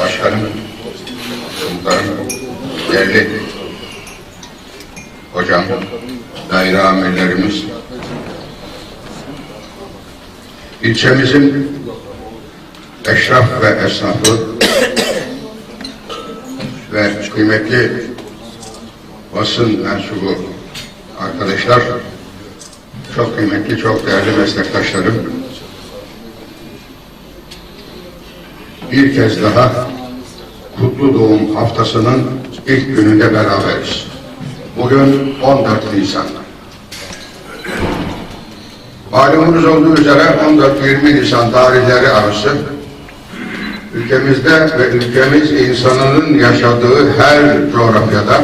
Başkanım, komutanım, değerli hocam, daire amirlerimiz, ilçemizin eşraf ve esnafı ve kıymetli basın mensubu arkadaşlar, çok kıymetli, çok değerli meslektaşlarım, bir kez daha Kutlu Doğum Haftası'nın ilk gününde beraberiz. Bugün 14 Nisan. Malumunuz olduğu üzere 14-20 Nisan tarihleri arası ülkemizde ve ülkemiz insanının yaşadığı her coğrafyada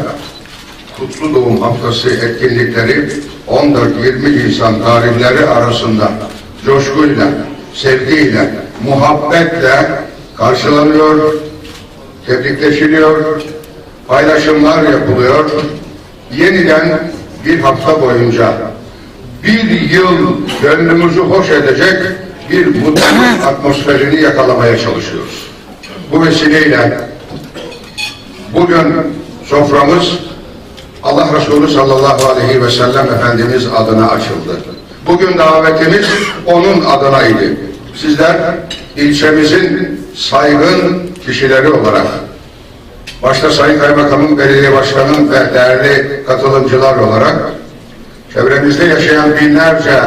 Kutlu Doğum Haftası etkinlikleri 14-20 Nisan tarihleri arasında coşkuyla, sevgiyle, muhabbetle karşılanıyor, tebrikleşiliyor, paylaşımlar yapılıyor. Yeniden bir hafta boyunca bir yıl gönlümüzü hoş edecek bir mutluluk atmosferini yakalamaya çalışıyoruz. Bu vesileyle bugün soframız Allah Resulü sallallahu aleyhi ve sellem Efendimiz adına açıldı. Bugün davetimiz onun adına idi. Sizler ilçemizin saygın kişileri olarak başta Sayın Kaymakamım, Belediye Başkanım ve değerli katılımcılar olarak çevremizde yaşayan binlerce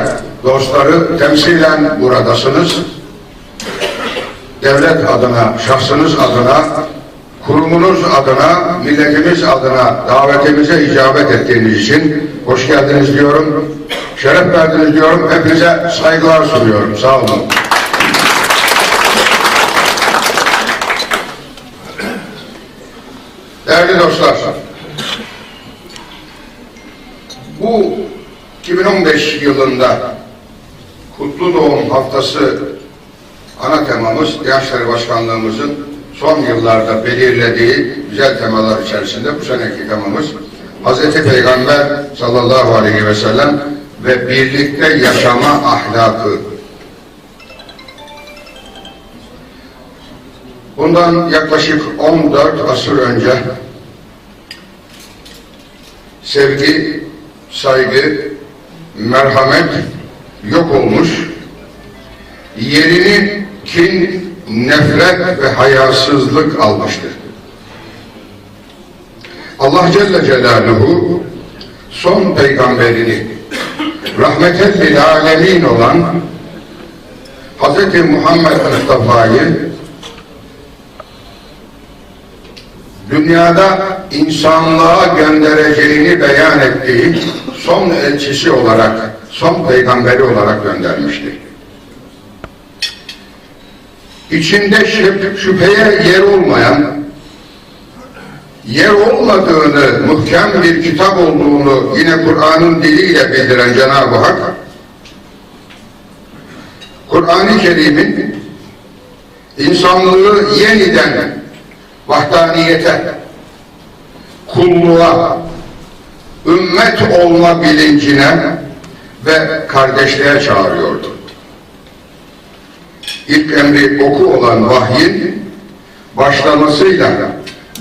dostları temsilen buradasınız. Devlet adına, şahsınız adına, kurumunuz adına, milletimiz adına davetimize icabet ettiğiniz için hoş geldiniz diyorum. Şeref verdiniz diyorum. Hepinize saygılar sunuyorum. Sağ olun. Değerli dostlar, bu 2015 yılında Kutlu Doğum Haftası ana temamız Gençler Başkanlığımızın son yıllarda belirlediği güzel temalar içerisinde bu seneki temamız Hz. Peygamber sallallahu aleyhi ve sellem ve birlikte yaşama ahlakı. Bundan yaklaşık 14 asır önce sevgi, saygı, merhamet yok olmuş, yerini kin, nefret ve hayasızlık almıştır. Allah Celle Celaluhu son peygamberini rahmeten lil alemin olan Hz. Muhammed Mustafa'yı dünyada insanlığa göndereceğini beyan ettiği son elçisi olarak, son peygamberi olarak göndermişti. İçinde şüp- şüpheye yer olmayan, yer olmadığını, muhkem bir kitap olduğunu yine Kur'an'ın diliyle bildiren Cenab-ı Hak, Kur'an-ı Kerim'in insanlığı yeniden vahdaniyete, kulluğa, ümmet olma bilincine ve kardeşliğe çağırıyordu. İlk emri oku olan vahyin başlamasıyla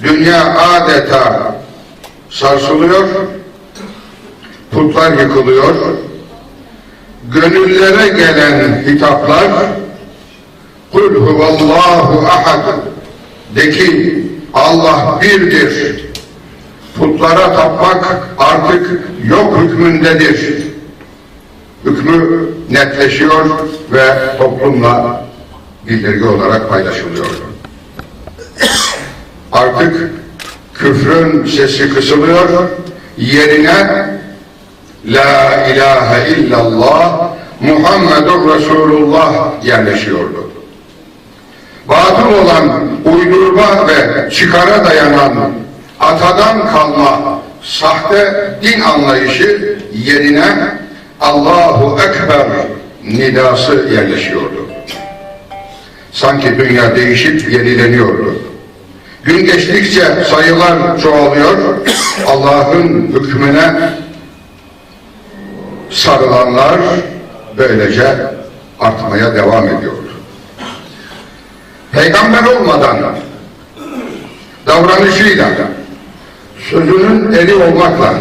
dünya adeta sarsılıyor, putlar yıkılıyor, gönüllere gelen hitaplar Kul huvallahu ahad de ki Allah birdir. Putlara tapmak artık yok hükmündedir. Hükmü netleşiyor ve toplumla bildirgi olarak paylaşılıyor. Artık küfrün sesi kısılıyor, yerine La ilahe illallah Muhammedur Resulullah yerleşiyordu batıl olan uydurma ve çıkara dayanan atadan kalma sahte din anlayışı yerine Allahu Ekber nidası yerleşiyordu. Sanki dünya değişip yenileniyordu. Gün geçtikçe sayılar çoğalıyor, Allah'ın hükmüne sarılanlar böylece artmaya devam ediyor. Peygamber olmadan davranışıyla, sözünün eri olmakla,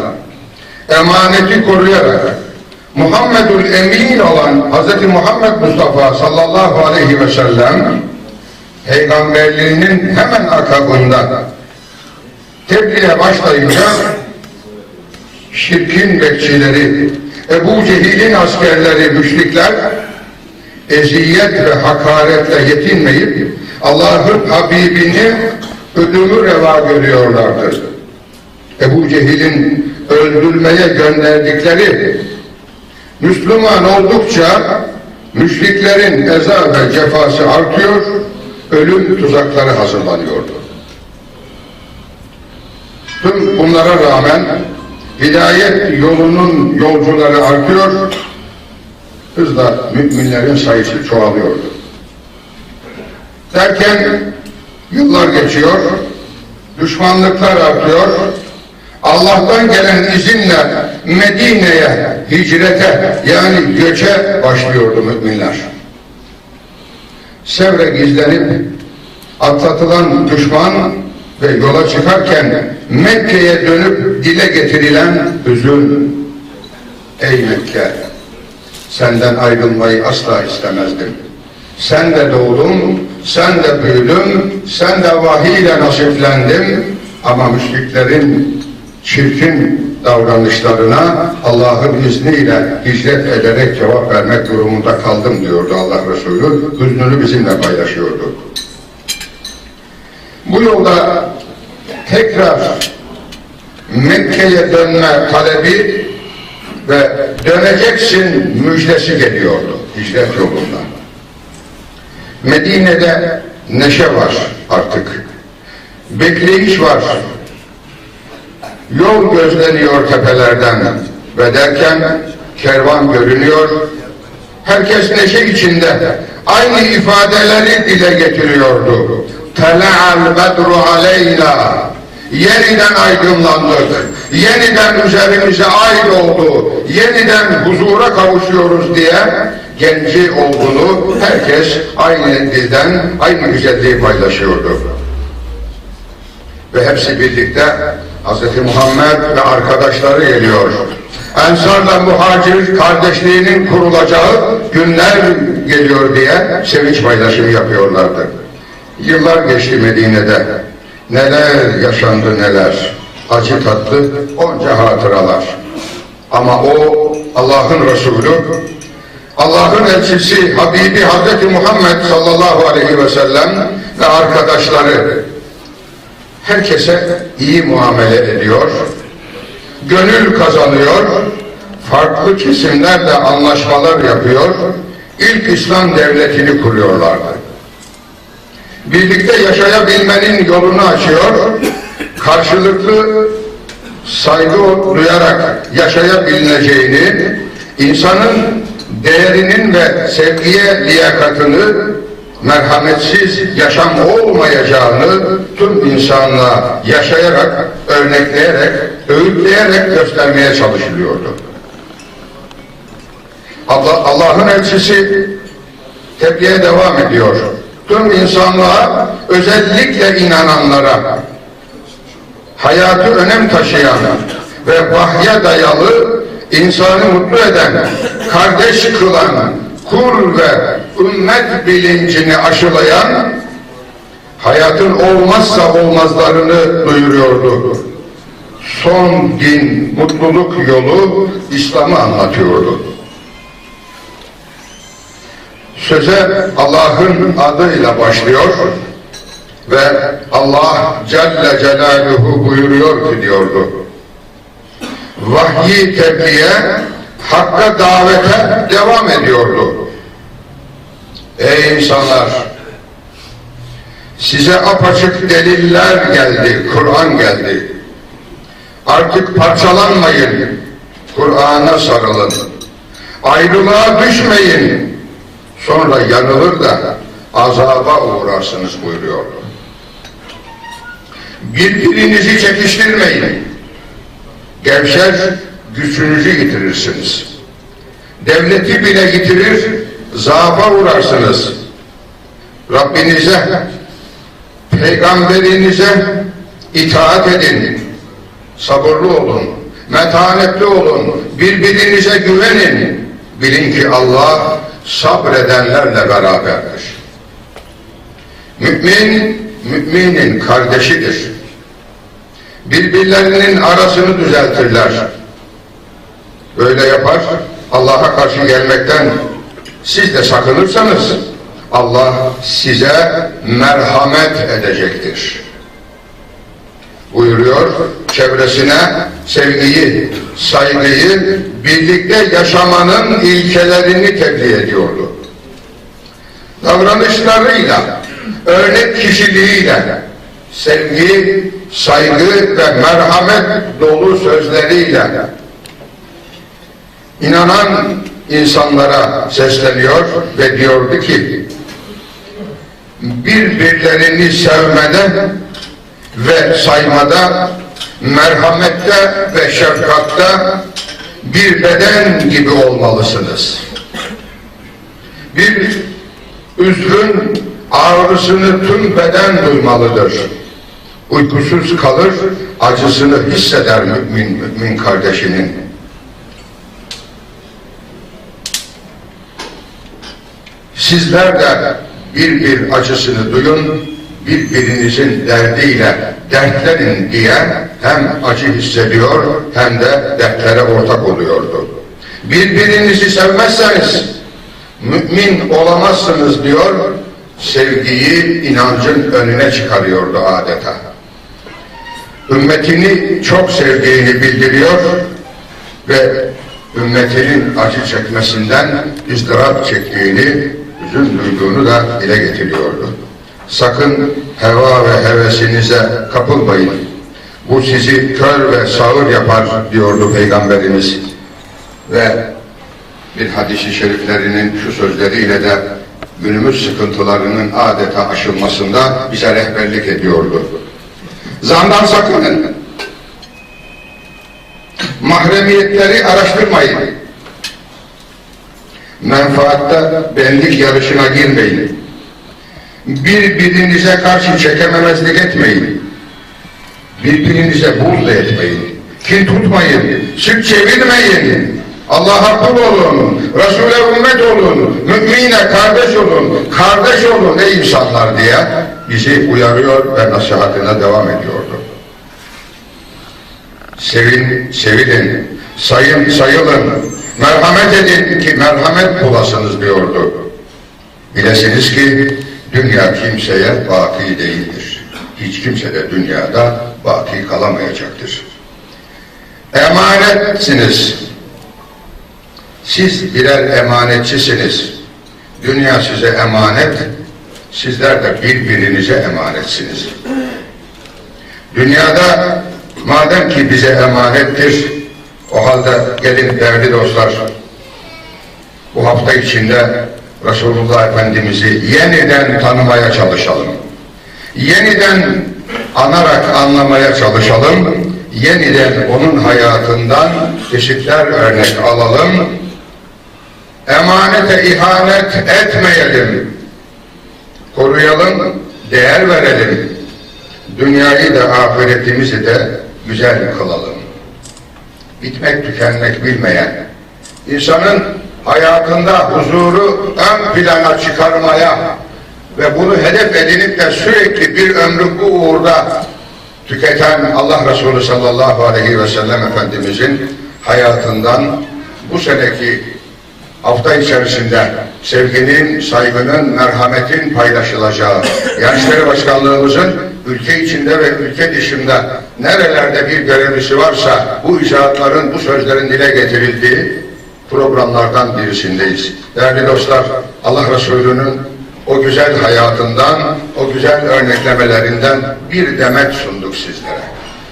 emaneti koruyarak, Muhammedül Emin olan Hz. Muhammed Mustafa sallallahu aleyhi ve sellem peygamberliğinin hemen akabında tebliğe başlayınca şirkin bekçileri, Ebu Cehil'in askerleri, müşrikler eziyet ve hakaretle yetinmeyip Allah'ın Habibini ödümü reva görüyorlardı. Ebu Cehil'in öldürmeye gönderdikleri Müslüman oldukça müşriklerin eza ve cefası artıyor, ölüm tuzakları hazırlanıyordu. Tüm bunlara rağmen hidayet yolunun yolcuları artıyor, hızla müminlerin sayısı çoğalıyordu. Derken yıllar geçiyor, düşmanlıklar artıyor, Allah'tan gelen izinle Medine'ye, hicrete yani göçe başlıyordu müminler. Sevre gizlenip atlatılan düşman ve yola çıkarken Mekke'ye dönüp dile getirilen hüzün. Ey Mekke! Senden ayrılmayı asla istemezdim. Sen de doğdun, sen de büyüdün, sen de vahiy ile nasiplendim. Ama müşriklerin çirkin davranışlarına Allah'ın izniyle hicret ederek cevap vermek durumunda kaldım diyordu Allah Resulü. Hüznünü bizimle paylaşıyordu. Bu yolda tekrar Mekke'ye dönme talebi ve döneceksin müjdesi geliyordu hicret yolunda. Medine'de neşe var artık. Bekleyiş var. Yol gözleniyor tepelerden ve derken kervan görünüyor. Herkes neşe içinde aynı ifadeleri dile getiriyordu. Tela'al bedru aleyna Yeniden aydınlandık. Yeniden üzerimize ay oldu. Yeniden huzura kavuşuyoruz diye genci olduğunu herkes aynı dilden, aynı güzelliği paylaşıyordu. Ve hepsi birlikte Hz. Muhammed ve arkadaşları geliyor. Ensarla muhacir kardeşliğinin kurulacağı günler geliyor diye sevinç paylaşımı yapıyorlardı. Yıllar geçti Medine'de. Neler yaşandı neler. Acı tatlı onca hatıralar. Ama o Allah'ın Resulü, Allah'ın elçisi Habibi Hazreti Muhammed sallallahu aleyhi ve sellem ve arkadaşları herkese iyi muamele ediyor, gönül kazanıyor, farklı kesimlerle anlaşmalar yapıyor, ilk İslam devletini kuruyorlardı. Birlikte yaşayabilmenin yolunu açıyor, karşılıklı saygı duyarak yaşayabileceğini, insanın değerinin ve sevgiye liyakatını merhametsiz yaşam olmayacağını tüm insanlığa yaşayarak, örnekleyerek, öğütleyerek göstermeye çalışılıyordu. Allah, Allah'ın elçisi tebliğe devam ediyor. Tüm insanlığa, özellikle inananlara, hayatı önem taşıyan ve vahye dayalı insanı mutlu eden, kardeş kılan, kul ve ümmet bilincini aşılayan, hayatın olmazsa olmazlarını duyuruyordu. Son din, mutluluk yolu İslam'ı anlatıyordu. Söze Allah'ın adıyla başlıyor ve Allah Celle Celaluhu buyuruyor ki diyordu. Vahyi tebliğe, hakka davete devam ediyordu. Ey insanlar! Size apaçık deliller geldi, Kur'an geldi. Artık parçalanmayın, Kur'an'a sarılın. Ayrılığa düşmeyin, sonra yanılır da azaba uğrarsınız buyuruyordu. Birbirinizi çekiştirmeyin. Gevşer, gücünüzü yitirirsiniz. Devleti bile yitirir, zaafa uğrarsınız. Rabbinize, peygamberinize itaat edin, sabırlı olun, metanetli olun, birbirinize güvenin. Bilin ki Allah sabredenlerle beraberdir. Mümin, müminin kardeşidir. Birbirlerinin arasını düzeltirler. Böyle yapar, Allah'a karşı gelmekten siz de sakınırsanız Allah size merhamet edecektir. Buyuruyor, çevresine sevgiyi, saygıyı, birlikte yaşamanın ilkelerini tebliğ ediyordu. Davranışlarıyla, örnek kişiliğiyle, sevgi, saygı ve merhamet dolu sözleriyle inanan insanlara sesleniyor ve diyordu ki birbirlerini sevmede ve saymada merhamette ve şefkatte bir beden gibi olmalısınız. Bir üzgün ağrısını tüm beden duymalıdır. Uykusuz kalır, acısını hisseder mümin, mümin kardeşinin. Sizler de bir bir acısını duyun, birbirinizin derdiyle dertlerin diye hem acı hissediyor hem de dertlere ortak oluyordu. Birbirinizi sevmezseniz mümin olamazsınız diyor, sevgiyi inancın önüne çıkarıyordu adeta. Ümmetini çok sevdiğini bildiriyor ve ümmetinin acı çekmesinden ızdırap çektiğini, üzün duyduğunu da dile getiriyordu. Sakın heva ve hevesinize kapılmayın. Bu sizi kör ve sağır yapar diyordu Peygamberimiz. Ve bir hadisi şeriflerinin şu sözleriyle de günümüz sıkıntılarının adeta aşılmasında bize rehberlik ediyordu. Zandan sakının. Mahremiyetleri araştırmayın. Menfaatta benlik yarışına girmeyin. Birbirinize karşı çekememezlik etmeyin. Birbirinize buğz etmeyin. Kin tutmayın. Sık çevirmeyin. Allah'a kul olun. Resul'e ümmet olun. Mümine kardeş olun. Kardeş olun ey insanlar diye bizi uyarıyor ve nasihatine devam ediyordu. Sevin, sevilin. Sayın, sayılın. Merhamet edin ki merhamet bulasınız diyordu. Bilesiniz ki dünya kimseye baki değildir. Hiç kimse de dünyada baki kalamayacaktır. Emanetsiniz. Siz birer emanetçisiniz. Dünya size emanet, sizler de birbirinize emanetsiniz. Dünyada madem ki bize emanettir, o halde gelin değerli dostlar, bu hafta içinde Resulullah Efendimiz'i yeniden tanımaya çalışalım. Yeniden anarak anlamaya çalışalım. Yeniden onun hayatından kesikler örnek alalım. Emanete ihanet etmeyelim. Koruyalım, değer verelim. Dünyayı da ahiretimizi de güzel kılalım. Bitmek tükenmek bilmeyen, insanın hayatında huzuru ön plana çıkarmaya ve bunu hedef edinip de sürekli bir ömrü bu uğurda tüketen Allah Resulü sallallahu aleyhi ve sellem Efendimizin hayatından bu seneki hafta içerisinde sevginin, saygının, merhametin paylaşılacağı, Gençleri Başkanlığımızın ülke içinde ve ülke dışında nerelerde bir görevlisi varsa bu icraatların, bu sözlerin dile getirildiği programlardan birisindeyiz. Değerli dostlar, Allah Resulü'nün o güzel hayatından, o güzel örneklemelerinden bir demet sunduk sizlere.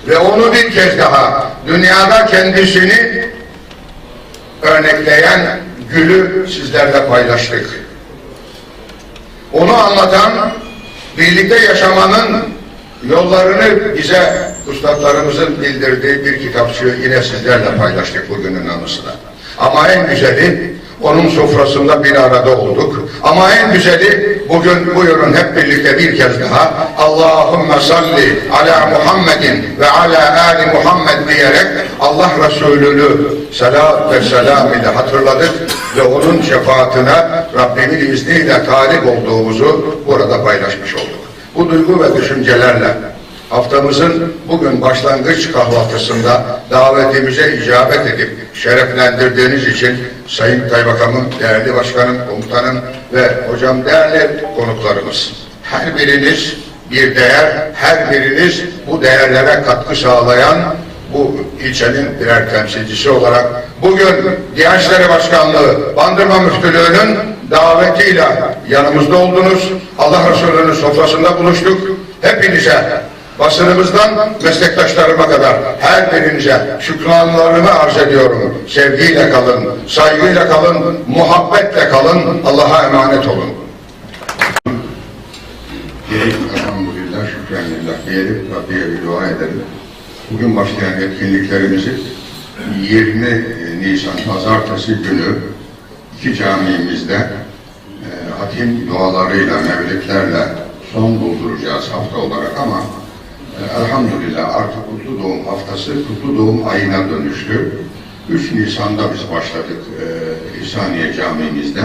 Ve onu bir kez daha dünyada kendisini örnekleyen gülü sizlerle paylaştık. Onu anlatan, birlikte yaşamanın yollarını bize ustalarımızın bildirdiği bir kitapçığı yine sizlerle paylaştık bugünün anısına. Ama en güzeli onun sofrasında bir arada olduk. Ama en güzeli bugün buyurun hep birlikte bir kez daha Allahümme salli ala Muhammedin ve ala ali Muhammed diyerek Allah Resulü'nü salat ve selam ile hatırladık ve onun şefaatine Rabbimin izniyle talip olduğumuzu burada paylaşmış olduk. Bu duygu ve düşüncelerle haftamızın bugün başlangıç kahvaltısında davetimize icabet edip şereflendirdiğiniz için Sayın Kaymakamım, değerli başkanım, komutanım ve hocam değerli konuklarımız. Her biriniz bir değer, her biriniz bu değerlere katkı sağlayan bu ilçenin birer temsilcisi olarak bugün Diyanet Başkanlığı Bandırma Müftülüğü'nün davetiyle yanımızda oldunuz. Allah Resulü'nün sofrasında buluştuk. Hepinize basınımızdan meslektaşlarıma kadar her birinize şükranlarımı arz ediyorum. Sevgiyle kalın, saygıyla kalın, muhabbetle kalın. Allah'a emanet olun. Diyelim elhamdülillah, şükranillah diyelim, Rabbiye bir dua edelim. Bugün başlayan etkinliklerimizi 20 Nisan Pazartesi günü iki camimizde e, hatim dualarıyla, mevlitlerle son bulduracağız hafta olarak ama elhamdülillah artık Kutlu Doğum haftası Kutlu Doğum ayına dönüştü. 3 Nisan'da biz başladık e, İhsaniye Camimizde.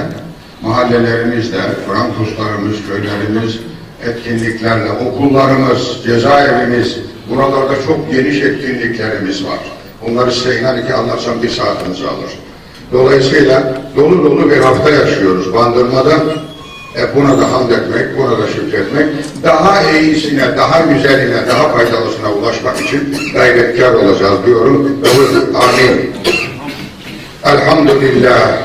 Mahallelerimizde, Kur'an kurslarımız, köylerimiz, etkinliklerle, okullarımız, cezaevimiz, buralarda çok geniş etkinliklerimiz var. Bunları size inan ki anlatsam bir saatinizi alır. Dolayısıyla dolu dolu bir hafta yaşıyoruz Bandırma'da. E buna da hamd etmek, buna da şükretmek, daha iyisine, daha güzeline, daha faydalısına ulaşmak için gayretkar olacağız diyorum. Amin. Elhamdülillah,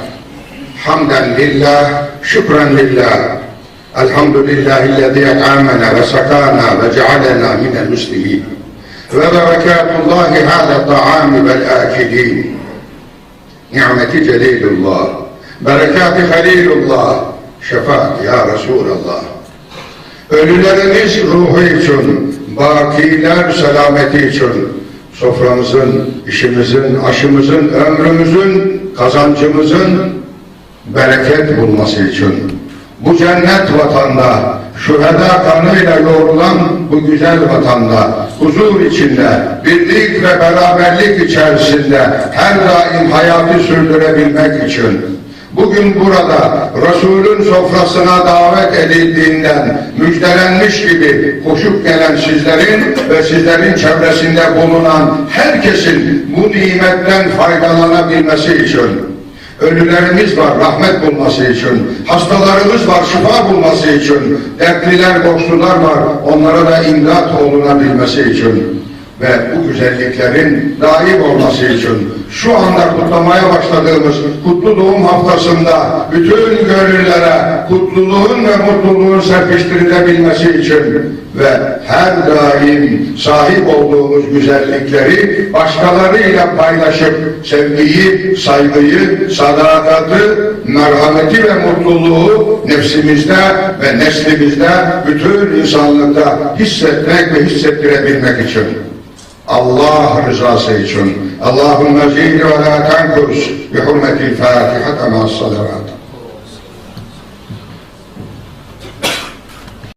hamden lillah, şükran lillah. Elhamdülillahi'llezî amena ve sakana ve cealena minel müslimin. Ve berekatullahi hâle ta'ami vel âkilîn. Nimeti celilullah. Berekati halilullah. Şefaat ya Resulallah. Ölülerimiz ruhu için, bakiler selameti için, soframızın, işimizin, aşımızın, ömrümüzün, kazancımızın bereket bulması için, bu cennet vatanda, şüheda kanıyla yoğrulan bu güzel vatanda, huzur içinde, birlik ve beraberlik içerisinde her daim hayatı sürdürebilmek için, bugün burada Resul'ün sofrasına davet edildiğinden müjdelenmiş gibi koşup gelen sizlerin ve sizlerin çevresinde bulunan herkesin bu nimetten faydalanabilmesi için, Ölülerimiz var rahmet bulması için, hastalarımız var şifa bulması için, dertliler, borçlular var onlara da imdat olunabilmesi için ve bu güzelliklerin daim olması için şu anda kutlamaya başladığımız Kutlu Doğum Haftası'nda bütün gönüllere kutluluğun ve mutluluğun serpiştirilebilmesi için ve her daim sahip olduğumuz güzellikleri başkalarıyla paylaşıp sevgiyi, saygıyı, sadakati, merhameti ve mutluluğu nefsimizde ve neslimizde bütün insanlıkta hissetmek ve hissettirebilmek için. Allah rızası için. Allahümme zihni ve la tenkurs bi hurmetil Fatiha ma salavat.